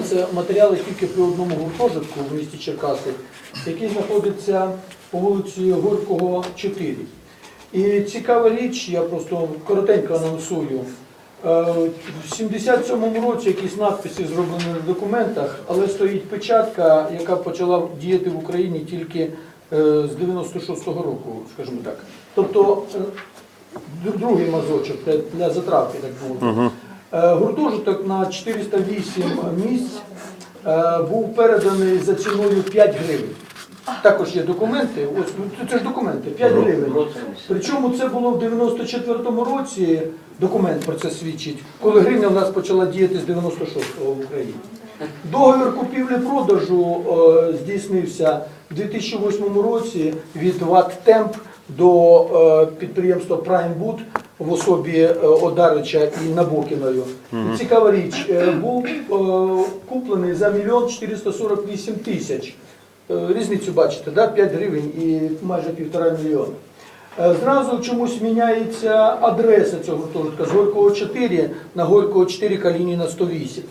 Це матеріали тільки при одному гуртожитку в місті Черкаси, який знаходиться по вулиці Горького, 4. І цікава річ, я просто коротенько анонсую. Е, В 77-му році якісь надписи зроблені в документах, але стоїть печатка, яка почала діяти в Україні тільки е, з 96-го року, скажімо так. Тобто е, другий мазочок для затравки, так мовити. Е, Гуртожиток на 408 місць е, був переданий за ціною 5 гривень. Також є документи. Ось ну, це ж документи, 5 гривень. Причому це було в 94-му році. Документ про це свідчить, коли гривня в нас почала діяти з 96-го в Україні. Договір купівлі-продажу е, здійснився в 2008 році від ВАТ Темп до е, підприємства Праймбуд в особі е, Одарича і Набокіною. І цікава річ, е, був е, куплений за мільйон 448 тисяч. Різницю бачите, да? 5 гривень і майже півтора мільйона. Зразу чомусь міняється адреса цього гуртожитка з Горького 4 на Горького 4 Калініна 108.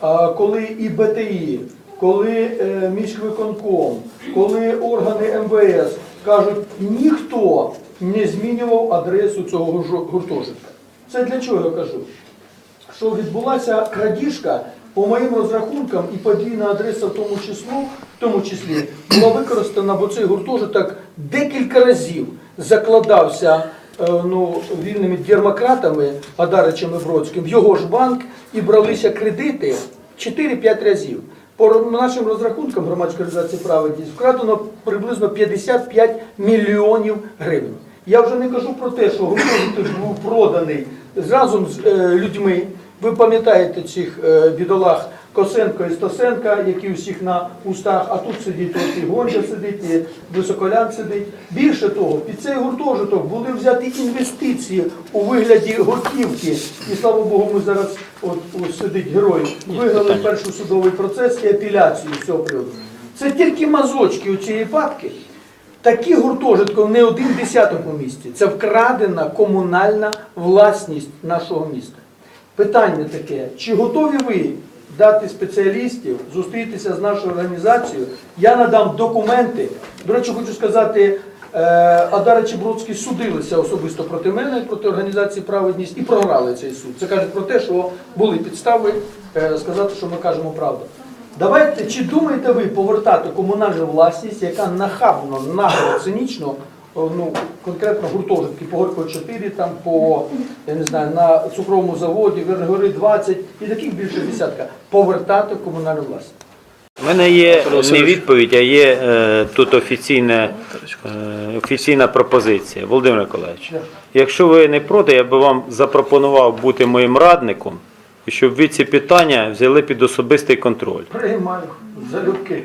А коли і БТІ, коли міськвиконком, коли органи МВС кажуть, ніхто не змінював адресу цього гуртожитка. Це для чого я кажу? що відбулася крадіжка, по моїм розрахункам, і подвійна адреса в тому числу, в тому числі була використана, бо цей гуртожиток декілька разів закладався е, ну, вільними дермократами Адаричем Бродським в його ж банк і бралися кредити 4-5 разів. По нашим розрахункам громадської організації праведність вкрадено приблизно 55 мільйонів гривень. Я вже не кажу про те, що гуртожиток був проданий разом з е, людьми. Ви пам'ятаєте цих е, бідолах Косенко і Стосенка, які у всіх на устах, а тут сидить от і Гонча сидить, і Високолян сидить. Більше того, під цей гуртожиток були взяті інвестиції у вигляді готівки. І слава Богу, ми зараз, от ось сидить герой, виграли перший судовий процес і апеляцію з цього приводу. Це тільки мазочки у цієї папки. Такі гуртожитки не один десяток у місті. Це вкрадена комунальна власність нашого міста. Питання таке: чи готові ви дати спеціалістів, зустрітися з нашою організацією? Я надам документи. До речі, хочу сказати, е, Адарич і Бродський судилися особисто проти мене, проти організації праведність і програли цей суд. Це каже про те, що були підстави е, сказати, що ми кажемо правду. Давайте, чи думаєте ви повертати комунальну власність, яка нахабно, нагло, цинічно, ну, конкретно гуртожитки по Горького 4, там по, я не знаю, на цукровому заводі, Вергори 20 і таких більше десятка, повертати в комунальну власність? У мене є не відповідь, а є е, тут офіційна, е, офіційна пропозиція. Володимир Миколаївич, якщо ви не проти, я би вам запропонував бути моїм радником, щоб ви ці питання взяли під особистий контроль. Приймаю залюбки.